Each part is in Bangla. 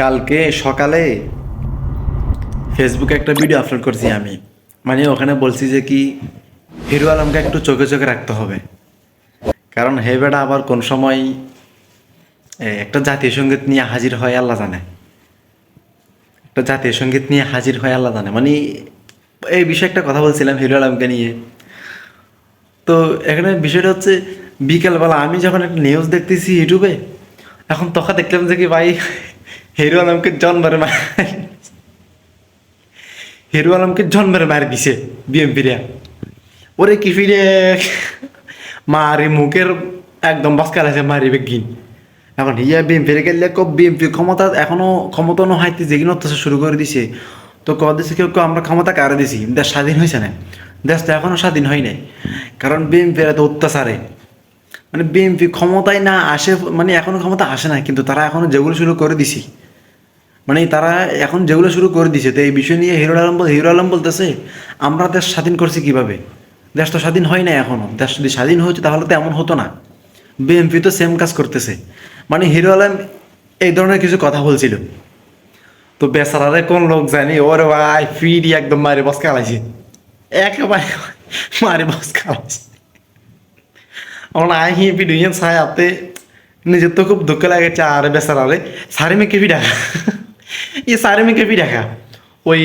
কালকে সকালে ফেসবুকে একটা ভিডিও আপলোড করছি আমি। মানে ওখানে বলছি যে কি, হিরো আলমকে একটু চোখে চোখে রাখতে হবে। কারণ হে বেটা আবার কোন সময় একটা জাতীয় সংগীত নিয়ে হাজির হয় আল্লাহ জানে। একটা জাতীয় সংগীত নিয়ে হাজির হয় আল্লাহ জানে। মানে এই বিষয়ে একটা কথা বলছিলাম হিরো আলমকে নিয়ে। তো এখানে বিষয়টা হচ্ছে, বিকেলবেলা আমি যখন একটা নিউজ দেখতেছি ইউটিউবে এখন তখন দেখলাম যে কি ভাই হিরো আলমকে হিরো আলমকে দিছে বিএমপিরা। ওরে কি ফিরে? মারি মুখের একদম বাসকাল আছে, মারি বেগিন এখন ইয়া বিএমপির গেলে বিএমপি ক্ষমতা এখনও ক্ষমতা যেগুলো অত্যাচার শুরু করে দিছে, তো ক দিছে কেউ কেউ আমরা ক্ষমতা কারে দিছি? দেশ স্বাধীন হয়েছে না। দেশ তো এখনও স্বাধীন হয় নাই। কারণ বিএমপির এত অত্যাচারে। মানে বিএমপি ক্ষমতায় না আসে মানে এখনও ক্ষমতা আসে না কিন্তু তারা এখনও যেগুলো শুরু করে দিছি। মানে তারা এখন যেগুলো শুরু করে দিছে, তো এই বিষয় নিয়ে হিরো আলম হিরো আলম বলতেছে, আমরা দেশ স্বাধীন করছি কীভাবে? দেশ তো স্বাধীন হয় না এখনও। দেশ যদি স্বাধীন হয়েছে তাহলে তো এমন হতো না। বিএনপি তো সেম কাজ করতেছে। মানে হিরো আলম এই ধরনের কিছু কথা বলছিল। তো বেচারারে কোন লোক জানি? ওরে ভাই, ফিরি একদম মারে বস কালাইছে একেবারে মারে বস কালাইছে আমার ভিডিও চাই আপনি নিজের তো খুব দুঃখ লাগেছে আর বেচারারে সারি মেকে ফি দেখা ই সারি মেকে ফি দেখা? ওই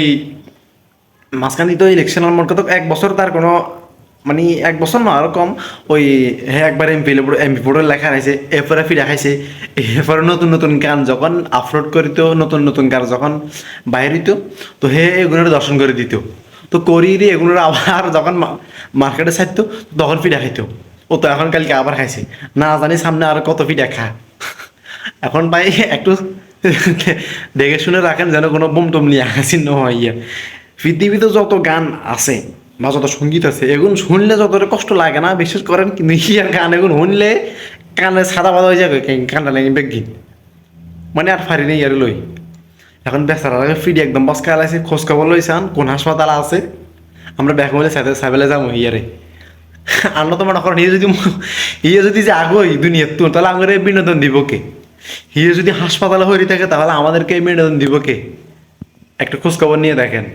মাঝখানে তো ইলেকশনের মধ্যে তো এক বছর তার কোনো মানে এক বছর না কম, ওই হ্যাঁ একবার এমপি এমপি বোর্ডের লেখা আছে এরপরে ফি দেখাইছে এরপরে নতুন নতুন গান যখন আপলোড করিত, নতুন নতুন গান যখন বাইর হইতো তো হে এগুলোর দর্শন করে দিত। তো করি দিয়ে এগুলোর আবার যখন মার্কেটে ছাড়তো তখন ফি দেখাইতো ও তো এখন কালকে আবার খাইছে। না জানি সামনে আর কত ফি দেখা এখন ভাই একটু দেখে শুনে রাখেন যেন কোনো বোম টোম নিয়ে আসেন নহয় ইয়ে। পৃথিবীতে যত গান আছে বা যত সংগীত আছে এগুলো শুনলে যতটা কষ্ট লাগে না, বিশেষ করেন কিন্তু ইয়ার গান এগুলো শুনলে কানে সাদা বাদা হয়ে যাবে কানটা লাগে বেগিন মানে আর ফারি নেই আর লই। এখন বেচারা ফিডি একদম বসকা আছে খোঁজ খবর লইছান, কোন হাসপাতাল আছে? আমরা ব্যাগ বলে সাথে সাবেলে যাব ইয়ারে আমরা তো মনে ইয়ে যদি ইয়ে যদি যে আগোই দুনিয়ার তো, তাহলে আমাদের বিনোদন দিব কে? ইয়ে যদি হাসপাতালে হয়ে থাকে তাহলে আমাদেরকে বিনোদন দিব কে? একটা খোঁজখবর নিয়ে দেখেন।